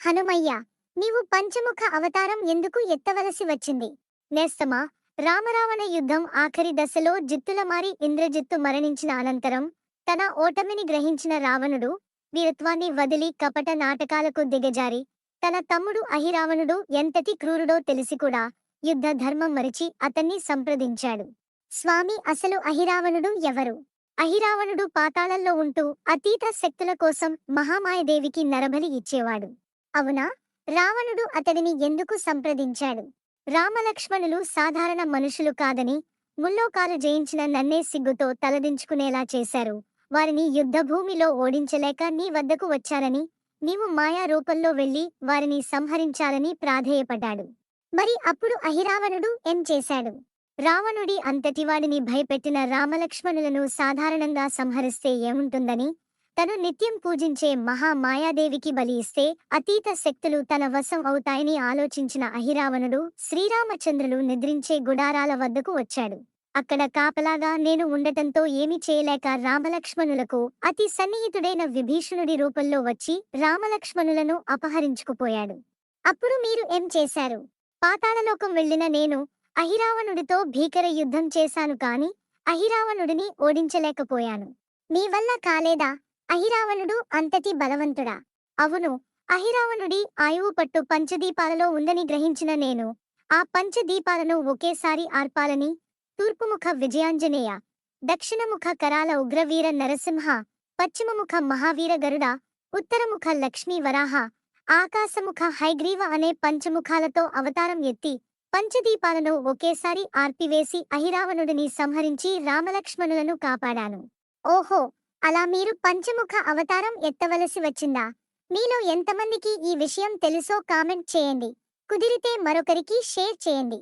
హనుమయ్య నీవు పంచముఖ అవతారం ఎందుకు ఎత్తవలసి వచ్చింది? నేస్తమా రామరావణ యుద్ధం ఆఖరి దశలో జిత్తులమారి ఇంద్రజిత్తు మరణించిన అనంతరం తన ఓటమిని గ్రహించిన రావణుడు వీరత్వాన్ని వదిలి కపట నాటకాలకు దిగజారి తన తమ్ముడు అహిరావణుడు ఎంతటి క్రూరుడో తెలిసి కూడా యుద్ధ ధర్మం మరిచి అతన్ని సంప్రదించాడు. స్వామి అసలు అహిరావణుడు ఎవరు? అహిరావణుడు పాతాళంలో ఉంటూ అతీత శక్తుల కోసం మహామాయదేవికి నరబలి ఇచ్చేవాడు. అవునా? రావణుడు అతడిని ఎందుకు సంప్రదించాడు? రామలక్ష్మణులు సాధారణ మనుషులు కాదని ముల్లోకాలు జయించిన నన్నే సిగ్గుతో తలదించుకునేలా చేశారు. వారిని యుద్ధభూమిలో ఓడించలేక నీ వద్దకు వచ్చారని నీవు మాయా రూపంలో వెళ్ళి వారిని సంహరించాలని ప్రాధేయపడ్డాడు. మరి అప్పుడు అహిరావణుడు ఏం చేశాడు? రావణుడి అంతటివాడిని భయపెట్టిన రామలక్ష్మణులను సాధారణంగా సంహరిస్తే ఏముంటుందని తను నిత్యం పూజించే మహా మాయాదేవికి బలి ఇస్తే అతీత శక్తులు తన వశం అవుతాయని ఆలోచించిన అహిరావణుడు శ్రీరామచంద్రులు నిద్రించే గుడారాల వద్దకు వచ్చాడు. అక్కడ కాపలాగా నేను ఉండటంతో ఏమి చేయలేక రామలక్ష్మణులకు అతి సన్నిహితుడైన విభీషణుడి రూపంలో వచ్చి రామలక్ష్మణులను అపహరించుకుపోయాడు. అప్పుడు మీరు ఏం చేశారు? పాతాళలోకం వెళ్ళిన నేను అహిరావణుడితో భీకర యుద్ధం చేశాను కాని అహిరావణుడిని ఓడించలేకపోయాను. నీ వల్ల కాలేదా? అహిరావణుడు అంతటి బలవంతుడా? అవును అహిరావణుడి ఆయువు పట్టు పంచదీపాలలో ఉందని గ్రహించిన నేను. ఆ పంచదీపాలను ఒకేసారి ఆర్పాలని? తూర్పుముఖ విజయాంజనేయ దక్షిణముఖ కరాల ఉగ్రవీర నరసింహ పశ్చిమముఖ మహావీర గరుడ ఉత్తరముఖ లక్ష్మీ వరాహ ఆకాశముఖ హైగ్రీవ అనే పంచముఖాలతో అవతారం ఎత్తి పంచదీపాలను ఒకేసారి ఆర్పివేసి అహిరావణుడిని సంహరించి రామలక్ష్మణులను కాపాడాను. ఓహో అలా మీరు పంచముఖ అవతారం ఎత్తవలసి వచ్చిందా? మీలో ఎంతమందికి ఈ విషయం తెలుసో కామెంట్ చేయండి. కుదిరితే మరొకరికి షేర్ చేయండి.